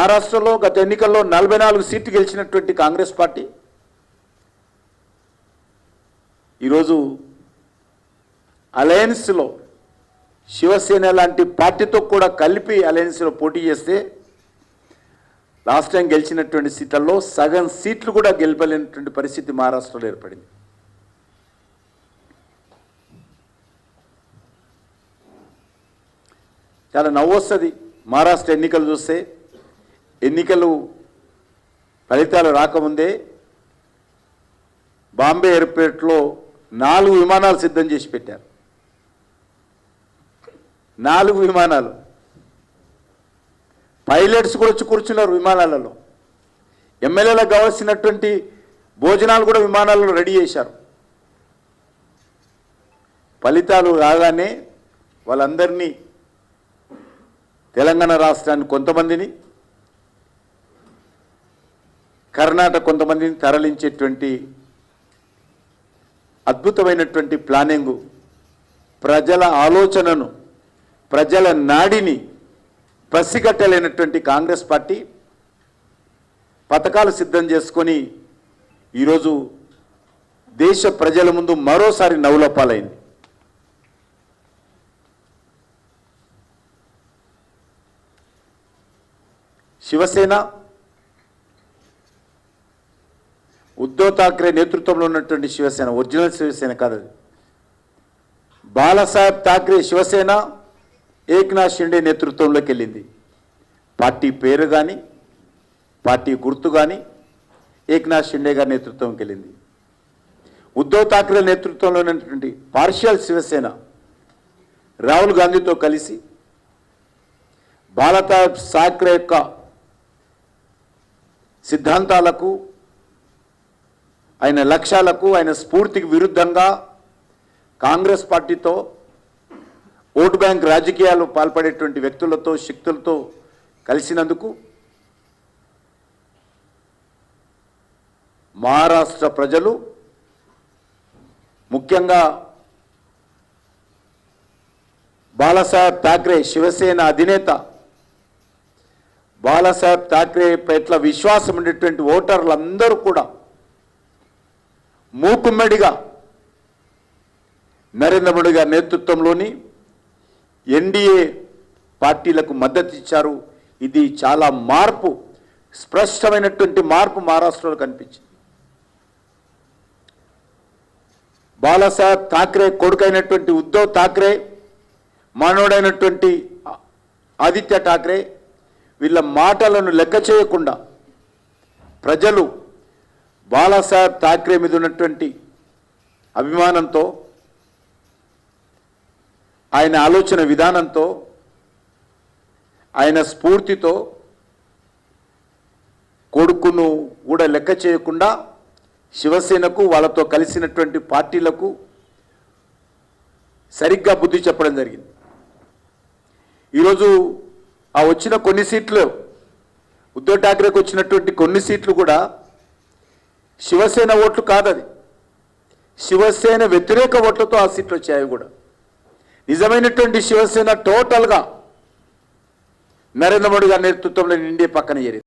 మహారాష్ట్రలో గత ఎన్నికల్లో నలభై నాలుగు సీట్లు గెలిచినటువంటి కాంగ్రెస్ పార్టీ. ఈరోజు అలయన్స్లో శివసేన లాంటి పార్టీతో కూడా కలిపి అలయన్స్లో పోటీ చేస్తే లాస్ట్ టైం గెలిచినటువంటి సీట్లలో సగం సీట్లు కూడా గెలపలేనటువంటి పరిస్థితి మహారాష్ట్రలో ఏర్పడింది. చాలా నవ్వు వస్తుంది మహారాష్ట్ర ఎన్నికలు చూస్తే. ఎన్నికలు ఫలితాలు రాకముందే బాంబే ఎయిర్పోర్ట్లో నాలుగు విమానాలు సిద్ధం చేసి పెట్టారు. నాలుగు విమానాలు. పైలట్స్ కూడా వచ్చి కూర్చున్నారు విమానాలలో. ఎమ్మెల్యేలకు కావాల్సినటువంటి భోజనాలు కూడా విమానాలలో రెడీ చేశారు. ఫలితాలు రాగానే వాళ్ళందరినీ తెలంగాణ రాష్ట్రాన్ని కొంతమందిని కర్ణాటక కొంతమందిని తరలించేటువంటి అద్భుతమైనటువంటి ప్లానింగు ప్రజల ఆలోచనను ప్రజల నాడిని పసిగట్టలేనటువంటి కాంగ్రెస్ పార్టీ పథకాలు సిద్ధం చేసుకొని ఈరోజు దేశ ప్రజల ముందు మరోసారి నవ్వులపాలైంది శివసేన ఉద్ధవ్ ఠాక్రే నేతృత్వంలో ఉన్నటువంటి శివసేన ఒరిజినల్ శివసేన కాదు అది. బాలాసాహెబ్ ఠాక్రే శివసేన ఏక్నాథ్ షిండే నేతృత్వంలోకి వెళ్ళింది. పార్టీ పేరు కానీ పార్టీ గుర్తు కానీ ఏక్నాథ్ షిండే గారి నేతృత్వంకి వెళ్ళింది. ఉద్ధవ్ ఠాక్రే నేతృత్వంలో ఉన్నటువంటి పార్షియల్ శివసేన రాహుల్ గాంధీతో కలిసి బాలసాహెబ్ ఠాక్రే యొక్క సిద్ధాంతాలకు ఆయన లక్ష్యాలకు ఆయన స్ఫూర్తికి విరుద్ధంగా కాంగ్రెస్ పార్టీతో ఓటు బ్యాంక్ రాజకీయాలు పాల్పడేటువంటి వ్యక్తులతో శక్తులతో కలిసినందుకు మహారాష్ట్ర ప్రజలు ముఖ్యంగా బాలాసాహెబ్ ఠాక్రే శివసేన అధినేత బాలాసాహెబ్ ఠాక్రే పట్ల విశ్వాసం ఉండేటువంటి ఓటర్లందరూ కూడా మూకుమ్మడిగా నరేంద్ర మోడీ గారి నేతృత్వంలోని ఎన్డీఏ పార్టీలకు మద్దతు ఇచ్చారు. ఇది చాలా మార్పు స్పష్టమైనటువంటి మార్పు మహారాష్ట్రలో కనిపించింది. బాలాసాహెబ్ ఠాక్రే కొడుకైనటువంటి ఉద్ధవ్ ఠాక్రే మానవుడైనటువంటి ఆదిత్య ఠాక్రే వీళ్ళ మాటలను లెక్క చేయకుండా ప్రజలు బాలాసాహెబ్ ఠాక్రే మీద ఉన్నటువంటి అభిమానంతో ఆయన ఆలోచన విధానంతో ఆయన స్ఫూర్తితో కొడుకును కూడా లెక్క చేయకుండా శివసేనకు వాళ్ళతో కలిసినటువంటి పార్టీలకు సరిగ్గా బుద్ధి చెప్పడం జరిగింది. ఈరోజు ఆ వచ్చిన కొన్ని సీట్లు ఉద్ధవ్ ఠాక్రేకి వచ్చినటువంటి కొన్ని సీట్లు కూడా శివసేన ఓట్లు కాదది. శివసేన వ్యతిరేక ఓట్లతో ఆ సీట్లు వచ్చాయి కూడా. నిజమైనటువంటి శివసేన టోటల్గా నరేంద్ర మోడీ గారి నేతృత్వంలో నిండి పక్కన చేరింది.